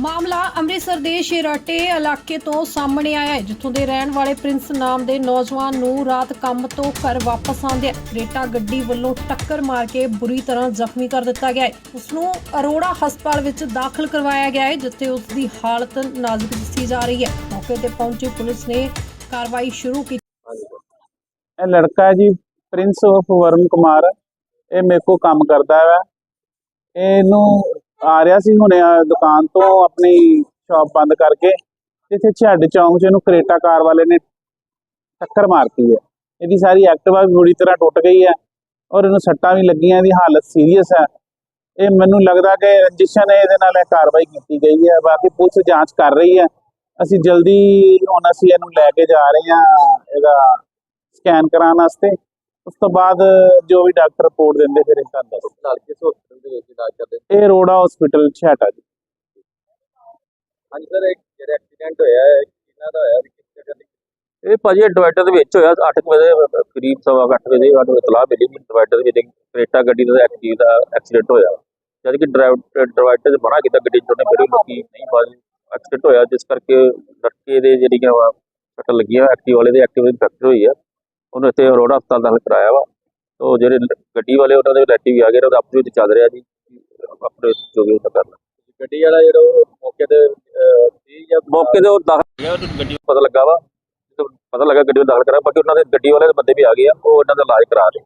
ਮਾਮਲਾ ਅੰਮ੍ਰਿਤਸਰ ਦੇ ਸ਼ੇਰਾਟੇ ਇਲਾਕੇ ਤੋਂ ਸਾਹਮਣੇ ਆਇਆ ਹੈ, ਜਿੱਥੋਂ ਦੇ ਰਹਿਣ ਵਾਲੇ ਪ੍ਰਿੰਸ ਨਾਮ ਦੇ ਨੌਜਵਾਨ ਨੂੰ ਰਾਤ ਕੰਮ ਤੋਂ ਘਰ ਵਾਪਸ ਆਉਂਦਿਆਂ ਰੇਟਾ ਗੱਡੀ ਵੱਲੋਂ ਟੱਕਰ ਮਾਰ ਕੇ ਬੁਰੀ ਤਰ੍ਹਾਂ ਜ਼ਖਮੀ ਕਰ ਦਿੱਤਾ ਗਿਆ ਹੈ। ਉਸ ਨੂੰ ਅਰੋੜਾ ਹਸਪਤਾਲ ਵਿੱਚ ਦਾਖਲ ਕਰਵਾਇਆ ਗਿਆ ਹੈ, ਜਿੱਥੇ ਉਸ ਦੀ ਹਾਲਤ ਨਾਜ਼ੁਕ ਦੱਸੀ ਜਾ ਰਹੀ ਹੈ। ਮੌਕੇ ਤੇ ਪਹੁੰਚੀ ਪੁਲਿਸ ਨੇ ਕਾਰਵਾਈ ਸ਼ੁਰੂ ਕੀਤੀ। ਇਹ ਲੜਕਾ ਜੀ, ਪ੍ਰਿੰਸ ਆਫ ਵਰੁਣ ਕੁਮਾਰ। ਇਹ ਮੇਰੇ ਕੋ ਕੰਮ ਕਰਦਾ ਹੈ ਇਹਨੂੰ ਆ ਰਿਹਾ ਸੀ ਹੁਣੇ ਦੁਕਾਨ ਤੋਂ ਆਪਣੀ ਸ਼ਾਪ ਬੰਦ ਕਰਕੇ ਇੱਥੇ ਛੱਡ ਚੌਂਕ 'ਚ ਇਹਨੂੰ ਕਰੇਟਾ ਕਾਰ ਵਾਲੇ ਨੇ ਟੱਕਰ ਮਾਰਤੀ ਹੈ। ਇਹਦੀ ਸਾਰੀ ਐਕਟਿਵਾ ਵੀ ਬੁਰੀ ਤਰ੍ਹਾਂ ਟੁੱਟ ਗਈ ਹੈ ਔਰ ਇਹਨੂੰ ਸੱਟਾਂ ਵੀ ਲੱਗੀਆਂ, ਇਹਦੀ ਹਾਲਤ ਸੀਰੀਅਸ ਹੈ। ਇਹ ਮੈਨੂੰ ਲੱਗਦਾ ਕਿ ਰੰਜਿਸ਼ਾਂ ਨੇ ਇਹਦੇ ਨਾਲ ਇਹ ਕਾਰਵਾਈ ਕੀਤੀ ਗਈ ਹੈ, ਬਾਕੀ ਪੁਲਿਸ ਜਾਂਚ ਕਰ ਰਹੀ ਹੈ। ਅਸੀਂ ਜਲਦੀ ਹੁਣ ਅਸੀਂ ਇਹਨੂੰ ਲੈ ਕੇ ਜਾ ਰਹੇ ਹਾਂ, ਇਹਦਾ ਸਕੈਨ ਕਰਾਉਣ ਵਾਸਤੇ। ਉਸ ਤੋਂ ਬਾਅਦ ਜੋ ਵੀ ਡਾਕਟਰ ਰਿਪੋਰਟ ਦਿੰਦੇ ਫਿਰ ਇਹ ਦੱਸ ਨਾਲ ਕਿਸ ਹਸਪੀਟਲ ਦੇ ਵਿੱਚ ਇਲਾਜ ਕਰਦੇ ਇਹ ਰੋੜਾ ਹਸਪੀਟਲ ਛਾਟਾ ਜੀ। ਹਾਂਜੀ ਸਰ ਇੱਕ ਜਿਹੜਾ ਐਕਸੀਡੈਂਟ ਹੋਇਆ ਹੈ ਕਿੰਨਾ ਦਾ ਹੋਇਆ ਜਗ੍ਹਾ ਤੇ? ਇਹ ਭਾਜੀ ਡਿਵਾਈਡਰ ਦੇ ਵਿੱਚ ਹੋਇਆ 8 ਵਜੇ ਕਰੀਬ ਸਵਾ ਕੁ ਅੱਠ ਵਜੇ ਸਾਨੂੰ ਇਤਲਾਹ ਮਿਲੀ ਕਿ ਡਿਵਾਈਡਰ ਦੇ ਵਿੱਚ ਕਰੇਟਾ ਗੱਡੀ ਦਾ ਐਕਸੀਡ ਦਾ ਐਕਸੀਡੈਂਟ ਹੋਇਆ। ਜਦ ਕਿ ਡਿਵਾਈਡਰ 'ਚ ਬਣਾ ਕੀਤਾ ਗੱਡੀ 'ਚ ਮੇਰੇ ਲੋਕੀ ਨਹੀਂ ਬਾਜੀ ਐਕਸੀਡੈਂਟ ਹੋਇਆ ਜਿਸ ਕਰਕੇ ਲੜਕੇ ਦੇ ਜਿਹੜੀਆਂ ਸੱਟ ਲੱਗੀਆਂ ਐਕਟਿਵ ਵਾਲੇ ਦੇ ਐਕਟਿਵ ਫ੍ਰੈਕਚਰ ਹੋਈ ਆ। ਉਹਨੂੰ ਇੱਥੇ ਅਰੋੜਾ ਹਸਪਤਾਲ ਦਾਖਲ ਕਰਾਇਆ ਵਾ। ਤੋ ਜਿਹੜੇ ਗੱਡੀ ਵਾਲੇ ਉਹਨਾਂ ਦੇ ਲੈਟੀ ਵੀ ਆ ਗਏ ਉਹਦਾ ਆਪਸ ਵਿੱਚ ਚੱਲ ਰਿਹਾ ਜੀ ਆਪਣੇ ਜੋ ਵੀ ਉਹਦਾ ਕਰਨਾ। ਗੱਡੀ ਵਾਲਾ ਜਿਹੜਾ ਉਹ ਮੌਕੇ ਤੇ ਅਹ, ਸੀ ਜਾਂ ਮੌਕੇ ਤੇ ਉਹ ਦਾਖਲ ਹੋ ਗਿਆ ਉਹਨੂੰ ਗੱਡੀ ਪਤਾ ਲੱਗਾ ਵਾ। ਜਦੋਂ ਪਤਾ ਲੱਗਾ ਗੱਡੀ ਦਾਖਲ ਕਰਾ ਬਾਕੀ ਉਹਨਾਂ ਦੇ ਗੱਡੀ ਵਾਲੇ ਦੇ ਬੰਦੇ ਵੀ ਆ ਗਏ ਆ ਉਹ ਉਹਨਾਂ ਦਾ ਇਲਾਜ ਕਰਾ ਰਹੇ।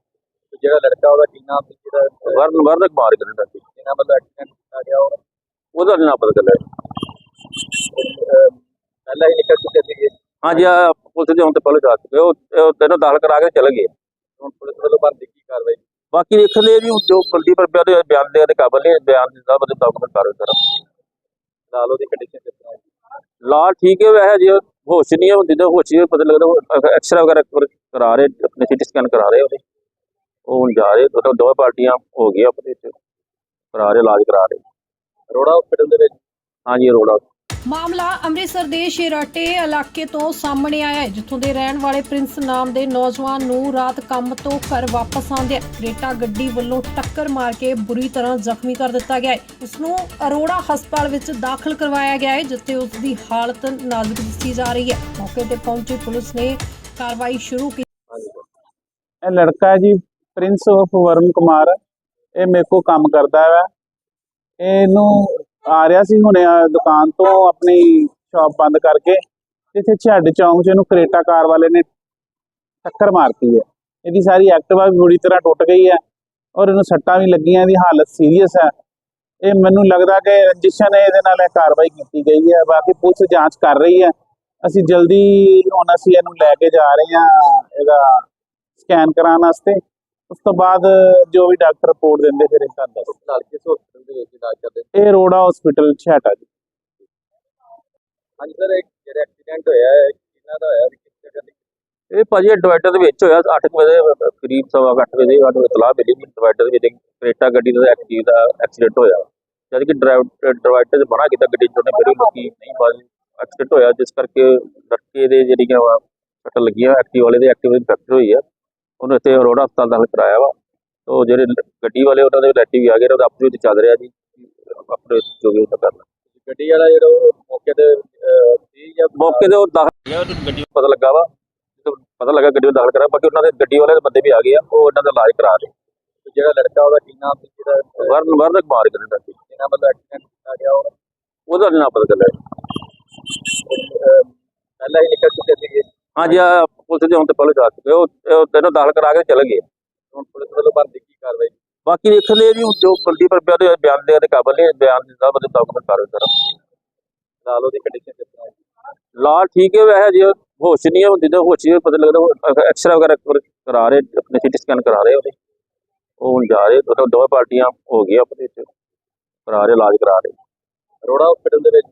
ਤੇ ਜਿਹੜਾ ਲੜਕਾ ਉਹਦਾ ਕੀ ਨਾਮ ਸੀ ਜਿਹੜਾ ਵਰਨ ਵਰਨ ਮਾਰ ਕੇ ਦਿੰਦਾ ਸੀ। ਜਿਹਨਾਂ ਵੱਲੋਂ ਐਕਸੀਡੈਂਟ ਕੀਤਾ ਗਿਆ ਉਹ ਉਹਦਾ ਨੀ ਨਾ ਪਤਾ ਚੱਲਿਆ ਪਹਿਲਾਂ ਹੀ ਨਿਕਲ ਚੁੱਕੇ ਸੀਗੇ ਹਾਂਜੀ ਆ ਪੁਲਿਸ ਦੇ ਹੁਣ ਤੇ ਪਹਿਲੇ ਜਾ ਚੁੱਕੇ ਉਹ ਤੈਨੂੰ ਦਾਖਲ ਕਰਾ ਕੇ ਚਲੇ ਗਏ। ਹੁਣ ਪੁਲਿਸ ਵੱਲੋਂ ਬੰਦੀ ਕੀ ਕਾਰਵਾਈ? ਬਾਕੀ ਵੇਖਣ ਦੇ ਜੀ ਹੁਣ ਜੋ ਗਲਤੀ ਪਰ ਪਿਆ ਦੇ ਬਿਆਨ ਦੇ ਦੇ ਕਾਬਲ ਨੇ ਬਿਆਨ ਦੇ ਦਾ ਬਦੇ ਡਾਕੂਮੈਂਟ ਕਰ ਸਰ ਨਾਲ ਉਹਦੀ ਕੰਡੀਸ਼ਨ ਕਿਸ ਤਰ੍ਹਾਂ ਹੈ? ਲਾਲ ਠੀਕ ਹੈ ਵੈਸੇ ਜੇ ਹੋਸ਼ ਨਹੀਂ ਹੈ ਹੁੰਦੀ ਤਾਂ ਹੋਸ਼ ਹੀ ਪਤਾ ਲੱਗਦਾ ਐਕਸਰਾ ਵਗੈਰਾ ਕਰ- ਰਹੇ ਆਪਣੇ ਸਿਟੀ ਸਕੈਨ ਕਰਾ ਰਹੇ ਉਹਦੇ। ਉਹ ਹੁਣ ਜਾ ਰਹੇ ਉਹ ਦੋਵੇਂ ਪਾਰਟੀਆਂ ਹੋ ਗਈਆਂ ਆਪਣੇ ਇੱਥੇ। ਕਰਾ ਰਹੇ ਇਲਾਜ ਕਰਾ ਰਹੇ। ਅਰੋੜਾ ਹਸਪੀਟਲ ਦੇ ਵਿੱਚ? ਹਾਂਜੀ ਰੋੜਾ ਮਾਮਲਾ ਅੰਮ੍ਰਿਤਸਰ ਦੇ ਸ਼ੇਰਾਟੇ ਇਲਾਕੇ ਤੋਂ ਸਾਹਮਣੇ ਆਇਆ ਹੈ, ਜਿੱਥੋਂ ਦੇ ਰਹਿਣ ਵਾਲੇ ਪ੍ਰਿੰਸ ਨਾਮ ਦੇ ਨੌਜਵਾਨ ਨੂੰ ਰਾਤ ਕੰਮ ਤੋਂ ਘਰ ਵਾਪਸ ਆਉਂਦਿਆਂ ਰੇਟਾ ਗੱਡੀ ਵੱਲੋਂ ਟੱਕਰ ਮਾਰ ਕੇ ਬੁਰੀ ਤਰ੍ਹਾਂ ਜ਼ਖਮੀ ਕਰ ਦਿੱਤਾ ਗਿਆ ਹੈ। ਉਸ ਨੂੰ ਅਰੋੜਾ ਹਸਪਤਾਲ ਵਿੱਚ ਦਾਖਲ ਕਰਵਾਇਆ ਗਿਆ ਹੈ, ਜਿੱਥੇ ਉਸ ਦੀ ਹਾਲਤ ਨਾਜ਼ੁਕ ਦੱਸੀ ਜਾ ਰਹੀ ਹੈ। ਮੌਕੇ ਤੇ ਪਹੁੰਚੀ ਪੁਲਿਸ ਨੇ ਕਾਰਵਾਈ ਸ਼ੁਰੂ ਕੀਤੀ। ਇਹ ਲੜਕਾ ਹੈ ਜੀ, ਪ੍ਰਿੰਸ ਆਫ ਵਰੁਣ ਕੁਮਾਰ। ਇਹ ਮੇਰੇ ਕੋ ਕੰਮ ਕਰਦਾ ਹੈ ਇਹਨੂੰ ਆ ਰਿਹਾ ਸੀ ਹੁਣੇ ਦੁਕਾਨ ਤੋਂ ਆਪਣੀ ਸ਼ਾਪ ਬੰਦ ਕਰਕੇ ਇੱਥੇ ਛੱਡ ਚੌਂਕ 'ਚ ਇਹਨੂੰ ਕਰੇਟਾ ਕਾਰ ਵਾਲੇ ਨੇ ਟੱਕਰ ਮਾਰਤੀ ਹੈ। ਇਹਦੀ ਸਾਰੀ ਐਕਟਿਵਾ ਵੀ ਬੁਰੀ ਤਰ੍ਹਾਂ ਟੁੱਟ ਗਈ ਹੈ ਔਰ ਇਹਨੂੰ ਸੱਟਾਂ ਵੀ ਲੱਗੀਆਂ, ਇਹਦੀ ਹਾਲਤ ਸੀਰੀਅਸ ਹੈ। ਇਹ ਮੈਨੂੰ ਲੱਗਦਾ ਕਿ ਰੰਜਿਸ਼ਾਂ ਨੇ ਇਹਦੇ ਨਾਲ ਇਹ ਕਾਰਵਾਈ ਕੀਤੀ ਗਈ ਹੈ, ਬਾਕੀ ਪੁਲਿਸ ਜਾਂਚ ਕਰ ਰਹੀ ਹੈ। ਅਸੀਂ ਜਲਦੀ ਹੁਣ ਅਸੀਂ ਇਹਨੂੰ ਲੈ ਕੇ ਜਾ ਰਹੇ ਹਾਂ, ਇਹਦਾ ਸਕੈਨ ਕਰਾਉਣ ਵਾਸਤੇ। ਉਸ ਤੋਂ ਬਾਅਦ ਜੋ ਵੀ ਡਾਕਟਰ ਰਿਪੋਰਟ ਦਿੰਦੇ ਫਿਰ ਇਹ ਦੱਸ ਨਾਲ ਕਿਸ ਹਸਪੀਟਲ ਦੇ ਵਿੱਚ ਇਲਾਜ ਕਰਦੇ ਇਹ ਰੋੜਾ ਹਸਪੀਟਲ ਛਾਟਾ ਜੀ। ਹਾਂਜੀ ਸਰ ਇੱਕ ਜਿਹੜਾ ਐਕਸੀਡੈਂਟ ਹੋਇਆ ਹੈ ਕਿੰਨਾ ਦਾ ਹੋਇਆ? ਕਿਸ ਜਗ੍ਹਾ ਤੇ? ਇਹ ਭਾਜੀ ਡਿਵਾਈਡਰ ਦੇ ਵਿੱਚ ਹੋਇਆ 8 ਵਜੇ ਕਰੀਬ ਸਵਾ ਕੁ ਅੱਠ ਵਜੇ ਸਾਨੂੰ ਇਤਲਾਹ ਮਿਲੀ ਕਿ ਡਿਵਾਈਡਰ ਦੇ ਵਿੱਚ ਕਰੇਟਾ ਗੱਡੀ ਦਾ ਐਕਸੀਡ ਦਾ ਐਕਸੀਡੈਂਟ ਹੋਇਆ। ਜਦ ਕਿ ਡਿਵਾਈਡਰ 'ਚ ਬਣਾ ਕੀਤਾ ਗੱਡੀ 'ਚ ਮੇਰੇ ਲੋਕੀ ਨਹੀਂ ਬਾਜੀ ਐਕਸੀਡੈਂਟ ਹੋਇਆ ਜਿਸ ਕਰਕੇ ਲੜਕੇ ਦੇ ਜਿਹੜੀਆਂ ਸੱਟ ਲੱਗੀਆਂ ਐਕਟਿਵ ਵਾਲੇ ਦੇ ਐਕਟਿਵ ਫ੍ਰੈਕਚਰ ਹੋਈ ਆ। ਉਹਨੂੰ ਇੱਥੇ ਅਰੋੜਾ ਹਸਪਤਾਲ ਦਾਖਲ ਕਰਾਇਆ ਵਾ। ਤੋ ਜਿਹੜੇ ਗੱਡੀ ਵਾਲੇ ਉਹਨਾਂ ਦੇ ਲੈਟੀ ਵੀ ਆ ਗਏ ਉਹਦਾ ਆਪਸ ਵਿੱਚ ਚੱਲ ਰਿਹਾ ਜੀ। ਆਪਣੇ ਜੋ ਵੀ ਉਹਦਾ ਕਰਨਾ। ਗੱਡੀ ਵਾਲਾ ਜਿਹੜਾ ਉਹ ਮੌਕੇ ਤੇ ਸੀ ਜਾਂ ਮੌਕੇ ਤੇ ਉਹ ਦਾਖਲ ਹੋ ਗਿਆ ਉਹਨੂੰ ਗੱਡੀ ਪਤਾ ਲੱਗਾ ਵਾ ਜਦੋਂ ਪਤਾ ਲੱਗਾ ਗੱਡੀ ਦਾਖਲ ਕਰਾ ਬਾਕੀ ਉਹਨਾਂ ਦੇ ਗੱਡੀ ਵਾਲੇ ਦੇ ਬੰਦੇ ਵੀ ਆ ਗਏ ਆ ਉਹ ਉਹਨਾਂ ਦਾ ਇਲਾਜ ਕਰਾ ਰਹੇ। ਤੇ ਜਿਹੜਾ ਲੜਕਾ ਉਹਦਾ ਕੀ ਨਾਮ ਸੀ ਜਿਹੜਾ ਵਰਨ ਵਰਨ ਮਾਰ ਕੇ ਦਿੰਦਾ ਸੀ। ਜਿਹਨਾਂ ਵੱਲੋਂ ਐਕਸੀਡੈਂਟ ਕੀਤਾ ਗਿਆ ਉਹ? ਉਹਦਾ ਨੀ ਨਾ ਪਤਾ ਚੱਲਿਆ। ਪਹਿਲਾਂ ਹੀ ਨਿਕਲ ਚੁੱਕੇ ਹਾਂਜੀ ਆ ਪੁਲਿਸ ਦੇ ਹੁਣ ਤੇ ਪਹਿਲੇ ਜਾ ਚੁੱਕੇ ਉਹ ਉਹ ਤੈਨੂੰ ਦਾਖਲ ਕਰਾ ਕੇ ਚਲੇ ਗਏ। ਹੁਣ ਪੁਲਿਸ ਵੱਲੋਂ ਬੰਦੀ ਕੀ ਕਾਰਵਾਈ? ਬਾਕੀ ਵੇਖਣ ਦੇ ਜੀ ਹੁਣ ਜੋ ਗਲਤੀ ਪਰ ਪਿਆ ਦੇ ਬਿਆਨ ਦੇ ਦੇ ਕਾਬਲ ਨੇ ਬਿਆਨ ਦੇ ਦਾ ਬਦੇ ਡਾਕੂਮੈਂਟ ਕਰ ਸਰ ਨਾਲ ਉਹਦੀ ਕੰਡੀਸ਼ਨ ਕਿਸ ਤਰ੍ਹਾਂ ਲਾਲ ਠੀਕ ਹੈ ਵੈਸੇ ਜੇ ਹੋਸ਼ ਨਹੀਂ ਹੈ ਹੁੰਦੀ ਤਾਂ ਹੋਸ਼ ਹੀ ਪਤਾ ਲੱਗਦਾ ਐਕਸਰਾ ਵਗੈਰਾ ਕਰ- ਕਰਾ ਰਹੇ ਆਪਣੇ ਸਿਟੀ ਸਕੈਨ ਕਰਾ ਰਹੇ ਉਹਦੇ। ਉਹ ਹੁਣ ਜਾ ਰਹੇ ਉਹ ਦੋਵੇਂ ਪਾਰਟੀਆਂ ਹੋ ਗਈਆਂ ਆਪਣੇ ਇੱਥੇ। ਕਰਾ ਰਹੇ ਇਲਾਜ ਕਰਾ ਰਹੇ। ਅਰੋੜਾ ਹਸਪੀਟਲ ਦੇ ਵਿੱਚ?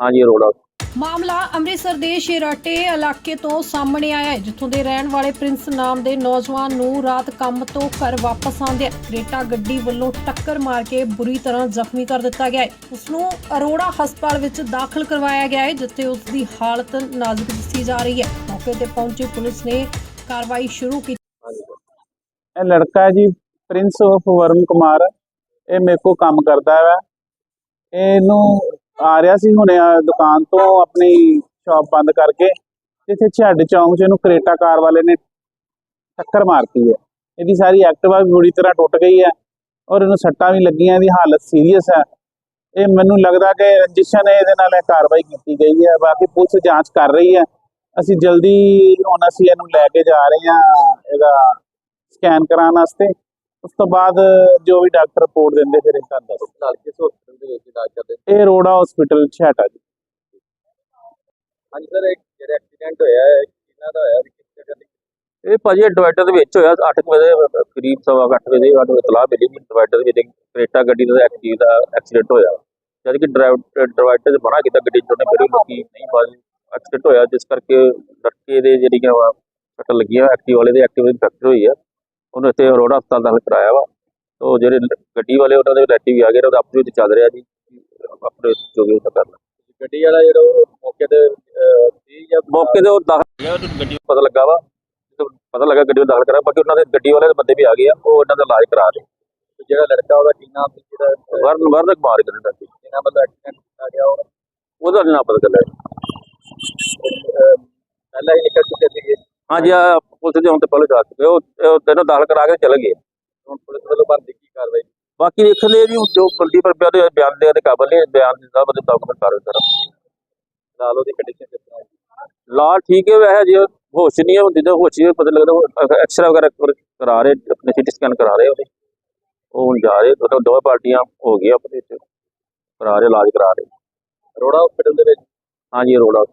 ਹਾਂਜੀ ਰੋੜਾ। ਮਾਮਲਾ ਅੰਮ੍ਰਿਤਸਰ ਦੇ ਸ਼ੇਰਾਟੇ ਇਲਾਕੇ ਤੋਂ ਸਾਹਮਣੇ ਆਇਆ ਹੈ, ਜਿੱਥੋਂ ਦੇ ਰਹਿਣ ਵਾਲੇ ਪ੍ਰਿੰਸ ਨਾਮ ਦੇ ਨੌਜਵਾਨ ਨੂੰ ਰਾਤ ਕੰਮ ਤੋਂ ਘਰ ਵਾਪਸ ਆਉਂਦਿਆਂ ਰੇਟਾ ਗੱਡੀ ਵੱਲੋਂ ਟੱਕਰ ਮਾਰ ਕੇ ਬੁਰੀ ਤਰ੍ਹਾਂ ਜ਼ਖਮੀ ਕਰ ਦਿੱਤਾ ਗਿਆ ਹੈ। ਉਸ ਨੂੰ ਅਰੋੜਾ ਹਸਪਤਾਲ ਵਿੱਚ ਦਾਖਲ ਕਰਵਾਇਆ ਗਿਆ ਹੈ, ਜਿੱਥੇ ਉਸ ਦੀ ਹਾਲਤ ਨਾਜ਼ੁਕ ਦੱਸੀ ਜਾ ਰਹੀ ਹੈ। ਮੌਕੇ ਤੇ ਪਹੁੰਚੀ ਪੁਲਿਸ ਨੇ ਕਾਰਵਾਈ ਸ਼ੁਰੂ ਕੀਤੀ। ਇਹ ਲੜਕਾ ਜੀ, ਪ੍ਰਿੰਸ ਆਫ ਵਰੁਣ ਕੁਮਾਰ। ਇਹ ਮੇਰੇ ਕੋ ਕੰਮ ਕਰਦਾ ਹੈ ਇਹਨੂੰ ਆ ਰਿਹਾ ਸੀ ਹੁਣੇ ਆ ਦੁਕਾਨ ਤੋਂ ਆਪਣੀ ਸ਼ਾਪ ਬੰਦ ਕਰਕੇ ਇੱਥੇ ਛੱਡ ਚੌਂਕ 'ਚ ਇਹਨੂੰ ਕਰੇਟਾ ਕਾਰ ਵਾਲੇ ਨੇ ਟੱਕਰ ਮਾਰਤੀ ਹੈ। ਇਹਦੀ ਸਾਰੀ ਐਕਟਿਵਾ ਵੀ ਬੁਰੀ ਤਰ੍ਹਾਂ ਟੁੱਟ ਗਈ ਹੈ ਔਰ ਇਹਨੂੰ ਸੱਟਾਂ ਵੀ ਲੱਗੀਆਂ, ਇਹਦੀ ਹਾਲਤ ਸੀਰੀਅਸ ਹੈ। ਇਹ ਮੈਨੂੰ ਲੱਗਦਾ ਕਿ ਰੰਜਿਸ਼ਨ ਹੈ ਇਹਦੇ ਨਾਲ ਇਹ ਕਾਰਵਾਈ ਕੀਤੀ ਗਈ ਹੈ, ਬਾਕੀ ਪੁਲਿਸ ਜਾਂਚ ਕਰ ਰਹੀ ਹੈ। ਅਸੀਂ ਜਲਦੀ ਹੁਣ ਅਸੀਂ ਇਹਨੂੰ ਲੈ ਕੇ ਜਾ ਰਹੇ ਹਾਂ, ਇਹਦਾ ਸਕੈਨ ਕਰਾਉਣ ਵਾਸਤੇ। ਉਸ ਤੋਂ ਬਾਅਦ ਜੋ ਵੀ ਡਾਕਟਰ ਰਿਪੋਰਟ ਦਿੰਦੇ ਫਿਰ ਇਹ ਤੁਹਾਨੂੰ ਦੱਸ ਨਾਲ ਕਿਸ ਹਸਪੀਟਲ ਦੇ ਵਿੱਚ ਇਲਾਜ ਕਰਦੇ। ਇਹ ਰੋੜਾ ਹਸਪੀਟਲ ਛਾਟਾ ਜੀ। ਹਾਂਜੀ ਸਰ ਇੱਕ ਜਿਹੜਾ ਐਕਸੀਡੈਂਟ ਹੋਇਆ ਹੈ ਕਿਹਨਾਂ ਦਾ ਹੋਇਆ? ਤੇ ਕਿਸ ਜਗ੍ਹਾ ਤੇ ਇਹ ਭਾਜੀ ਡਿਵਾਈਡਰ ਦੇ ਵਿੱਚ ਹੋਇਆ 8 ਵਜੇ ਕਰੀਬ ਸਵਾ ਕੁ ਅੱਠ ਵਜੇ ਸਾਨੂੰ ਇਤਲਾਹ ਮਿਲੀ ਕਿ ਡਿਵਾਈਡਰ ਦੇ ਵਿੱਚ ਇੱਕ ਕਰੇਟਾ ਗੱਡੀ ਦਾ ਐਕਟਿਵ ਦਾ ਐਕਸੀਡੈਂਟ ਹੋਇਆ। ਜਦ ਕਿ ਡਿਵਾਈਡਰ 'ਚ ਮਨਾ ਕੀਤਾ ਗੱਡੀ 'ਚ ਮੇਰੇ ਲੋਕੀ ਨਹੀਂ ਬਾਜੀ ਐਕਸੀਡੈਂਟ ਹੋਇਆ ਜਿਸ ਕਰਕੇ ਲੜਕੇ ਦੇ ਜਿਹੜੀਆਂ ਸੱਟ ਲੱਗੀਆਂ ਐਕਟਿਵ ਵਾਲੇ ਦੇ ਐਕਟਿਵ ਫੈਕਟਰ ਹੋਈ ਆ। ਉਹਨੂੰ ਇੱਥੇ ਅਰੋੜਾ ਹਸਪਤਾਲ ਦਾਖਲ ਕਰਾਇਆ ਵਾ। ਤੋ ਜਿਹੜੇ ਗੱਡੀ ਵਾਲੇ ਉਹਨਾਂ ਦੇ ਰਿਲੇਟਿਵ ਆ ਗਏ ਉਹਦਾ ਆਪਸ ਵਿੱਚ ਚੱਲ ਰਿਹਾ ਜੀ। ਆਪਣੇ ਜੋ ਵੀ ਉਹ ਕਰਨਾ। ਗੱਡੀ ਵਾਲਾ ਜਿਹੜਾ ਉਹ ਮੌਕੇ ਤੇ ਸੀ ਜਾਂ ਮੌਕੇ ਤੇ ਉਹ ਦਾਖਲ ਹੋ ਗਿਆ ਉਹਨੂੰ ਗੱਡੀ ਪਤਾ ਲੱਗਾ ਵਾ। ਜਦੋਂ ਪਤਾ ਲੱਗਾ ਗੱਡੀ ਦਾਖਲ ਕਰਾ ਬਾਕੀ ਉਹਨਾਂ ਦੇ ਗੱਡੀ ਵਾਲੇ ਦੇ ਬੰਦੇ ਵੀ ਆ ਗਏ ਆ ਉਹ ਇਹਨਾਂ ਦਾ ਇਲਾਜ ਕਰਾ ਰਹੇ ਜਿਹੜਾ ਲੜਕਾ ਉਹਦਾ ਸੀ ਜਿਹੜਾ ਵਰਨ ਵਰਨ ਕੁਮਾਰ ਕਹਿੰਦੇ ਸੀ। ਜਿਹਨਾਂ ਵੱਲੋਂ ਐਕਸੀਡੈਂਟ ਕੀਤਾ ਗਿਆ ਉਹ ਉਹਦਾ ਨੀ ਨਾਮ ਪਤਾ ਚੱਲਿਆ ਪਹਿਲਾਂ ਹੀ ਨਿਕਲ ਚੁੱਕੇ ਸੀਗੇ ਹਾਂਜੀ ਆ ਪੁਲਿਸ ਦੇ ਹੁਣ ਤੇ ਪਹਿਲੇ ਜਾ ਚੁੱਕੇ ਉਹ ਤੈਨੂੰ ਦਾਖਲ ਕਰਾ ਕੇ ਚਲੇ ਗਏ। ਹੁਣ ਪੁਲਿਸ ਵੱਲੋਂ ਬਣਦੀ ਕੀ ਕਾਰਵਾਈ? ਬਾਕੀ ਦੇਖਦੇ ਜੀ ਜੋ ਬੰਦੀ ਪਰ ਪਿਆ ਦੇ ਬਿਆਨ ਦੇ ਦੇ ਕਾਬਲ ਨੇ ਬਿਆਨ ਦੇ ਸਾਹਿਬ ਦੇ ਡਾਕੂਮੈਂਟ ਕਰ ਦਿੱਤਾ। ਨਾਲ ਉਹਦੀ ਕੰਡੀਸ਼ਨ ਕਿਸ ਤਰ੍ਹਾਂ ਹੈ ਲਾ ਠੀਕ ਹੈ ਵੈਸੇ ਜੇ ਹੋਸ਼ ਨਹੀਂ ਹੈ ਜਿੱਦਾਂ ਹੋਸ਼ ਹੀ ਪਤਾ ਲੱਗਦਾ ਐਕਸਰਾ ਵਗੈਰਾ ਕਰ- ਰਹੇ ਆਪਣੇ ਸਿਟੀ ਸਕੈਨ ਕਰਾ ਰਹੇ ਉਹਦੇ। ਉਹ ਹੁਣ ਜਾ ਰਹੇ ਉਹ ਦੋਵੇਂ ਪਾਰਟੀਆਂ ਹੋ ਗਈਆਂ ਆਪਣੇ ਵਿੱਚ ਕਰਾ ਰਹੇ ਇਲਾਜ ਕਰਾ ਰਹੇ। ਅਰੋੜਾ ਹਸਪੀਟਲ ਦੇ ਵਿੱਚ? ਹਾਂਜੀ ਰੋੜਾ।